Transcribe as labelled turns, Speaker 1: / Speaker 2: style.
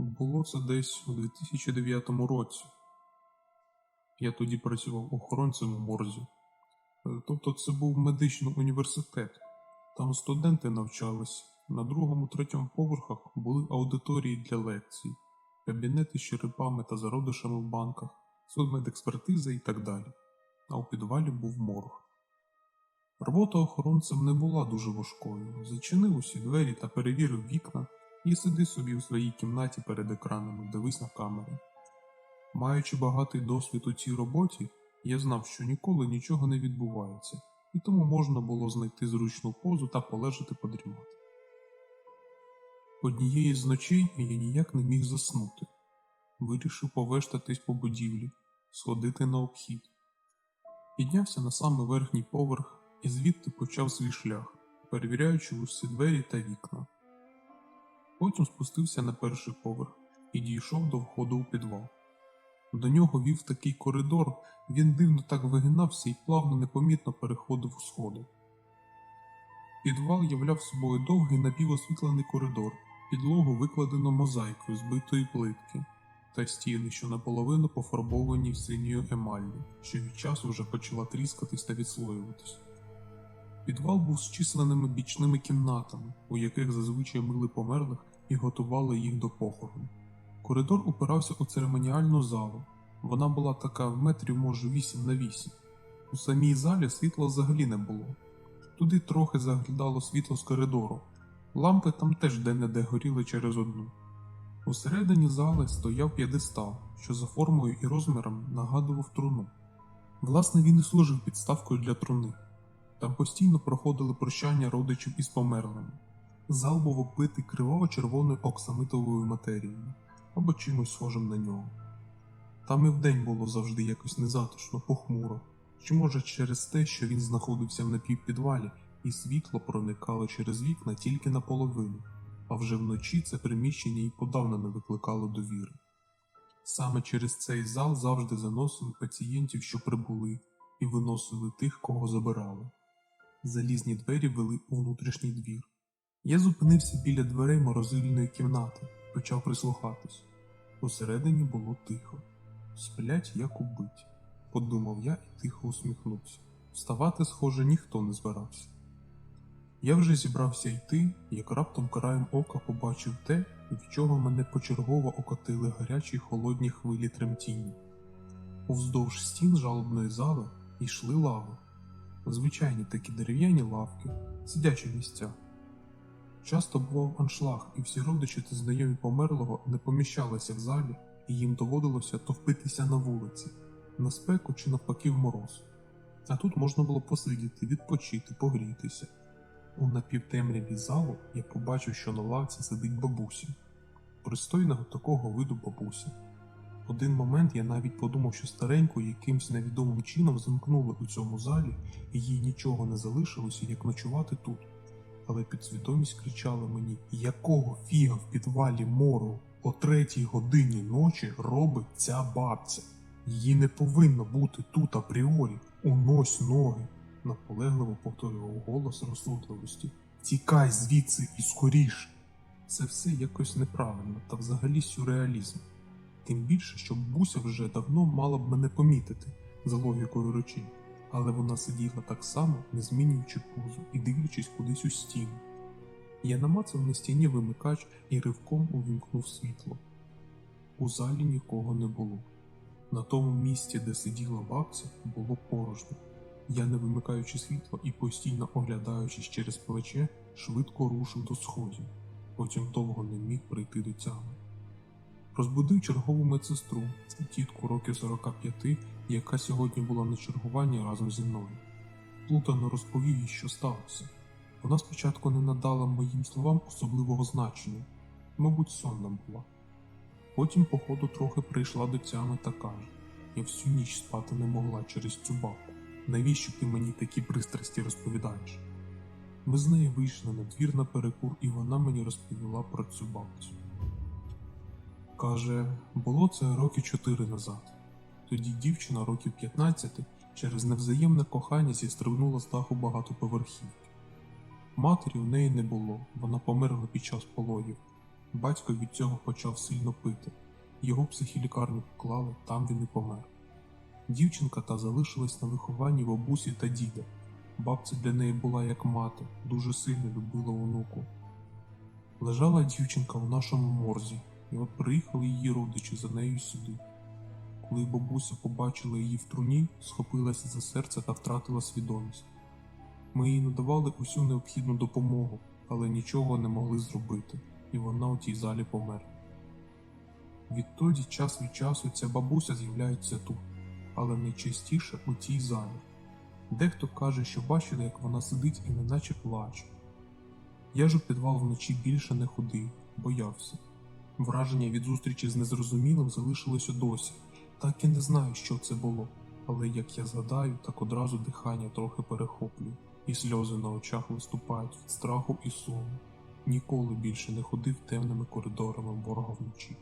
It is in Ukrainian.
Speaker 1: Було це десь у 2009 році. Я тоді працював охоронцем у морзі. Е, Тобто це був медичний університет. Там студенти навчались. На другому, третьому поверхах були аудиторії для лекцій, кабінети з черепами та зародишами в банках, судмедекспертиза і так далі. А у підвалі був морг. Робота охоронцем не була дуже важкою. Зачинив усі двері та перевірив вікна і сиди собі у своїй кімнаті перед екранами, дивись на камери. Маючи багатий досвід у цій роботі, я знав, що ніколи нічого не відбувається, і тому можна було знайти зручну позу та полежати подрімати. Однієї з ночей я ніяк не міг заснути. Вирішив повештатись по будівлі, сходити на обхід. Піднявся на самий верхній поверх і звідти почав свій шлях, перевіряючи усі двері та вікна. Потім спустився на перший поверх і дійшов до входу у підвал. До нього вів такий коридор, він дивно так вигинався і плавно непомітно переходив у сходи. Підвал являв собою довгий напівосвітлений коридор, підлогу викладено мозаїкою з битої плитки, та стіни, що наполовину пофарбовані синьою емаллю, що від часу вже почала тріскатись та відслоюватись. Підвал був з численними бічними кімнатами, у яких зазвичай мили померлих і готували їх до похорону. Коридор упирався у церемоніальну залу. Вона була така в метрів, може, 8 на 8. У самій залі світла взагалі не було. Туди трохи заглядало світло з коридору. Лампи там теж де-не-де горіли через одну. Усередині зали стояв п'єдестал, що за формою і розміром нагадував труну. Власне, він і служив підставкою для труни. Там постійно проходили прощання родичів із померлими. Зал був оббитий криваво-червоною оксамитовою матерією або чимось схожим на нього. Там і вдень було завжди якось незатишно, похмуро, чи може через те, що він знаходився в напівпідвалі, і світло проникало через вікна тільки наполовину, а вже вночі це приміщення і подавно не викликало довіри. Саме через цей зал завжди заносили пацієнтів, що прибули, і виносили тих, кого забирали. Залізні двері вели у внутрішній двір. Я зупинився біля дверей морозильної кімнати, почав прислухатись. Усередині було тихо. Сплять, як убиті, подумав я і тихо усміхнувся. Вставати, схоже, ніхто не збирався. Я вже зібрався йти, як раптом краєм ока побачив те, від чого мене почергово окотили гарячі холодні хвилі тремтіння. Уздовж стін жалобної зали йшли лави, звичайні такі дерев'яні лавки, сидячі місця. Часто бував аншлаг, і всі родичі та знайомі померлого не поміщалися в залі, і їм доводилося товпитися на вулиці, на спеку чи навпаки в мороз. А тут можна було посидіти, відпочити, погрітися. У напівтемряві залу я побачив, що на лавці сидить бабуся, пристойного такого виду бабуся. Один момент я навіть подумав, що стареньку якимсь невідомим чином замкнули у цьому залі, і їй нічого не залишилося, як ночувати тут але підсвідомість кричала мені, якого фіга в підвалі мору о третій годині ночі робить ця бабця. Її не повинно бути тут апріорі. Унось ноги, наполегливо повторював голос розсудливості. Тікай звідси і скоріше. Це все якось неправильно та взагалі сюрреалізм. Тим більше, що Буся вже давно мала б мене помітити за логікою речей але вона сиділа так само, не змінюючи позу і дивлячись кудись у стіну. Я намацав на стіні вимикач і ривком увімкнув світло. У залі нікого не було. На тому місці, де сиділа бабця, було порожньо. Я, не вимикаючи світло і постійно оглядаючись через плече, швидко рушив до сходів, потім довго не міг прийти до тями. Розбудив чергову медсестру, тітку років 45, яка сьогодні була на чергуванні разом зі мною. Плутано розповів їй, що сталося. Вона спочатку не надала моїм словам особливого значення, мабуть, сонна була. Потім, походу, трохи прийшла до тями та каже: Я всю ніч спати не могла через цю бабку. Навіщо ти мені такі пристрасті розповідаєш? Ми з нею вийшли на двір на перекур, і вона мені розповіла про цю бабцю. Каже, було це роки чотири назад. Тоді дівчина років 15 через невзаємне кохання зістрибнула з даху багатоповерхівки. Матері у неї не було, вона померла під час пологів. Батько від цього почав сильно пити. Його психілікарню поклали, там він і помер. Дівчинка та залишилась на вихованні бабусі та діда. Бабця для неї була як мати, дуже сильно любила онуку. Лежала дівчинка у нашому морзі, і от приїхали її родичі за нею сюди. Коли бабуся побачила її в труні, схопилася за серце та втратила свідомість. Ми їй надавали усю необхідну допомогу, але нічого не могли зробити, і вона у тій залі померла. Відтоді час від часу ця бабуся з'являється тут, але найчастіше у тій залі. Дехто каже, що бачили, як вона сидить і неначе плаче. Я ж у підвал вночі більше не ходив, боявся. Враження від зустрічі з незрозумілим залишилося досі, так і не знаю, що це було, але як я згадаю, так одразу дихання трохи перехоплює, і сльози на очах виступають від страху і суму. Ніколи більше не ходив темними коридорами ворога вночі.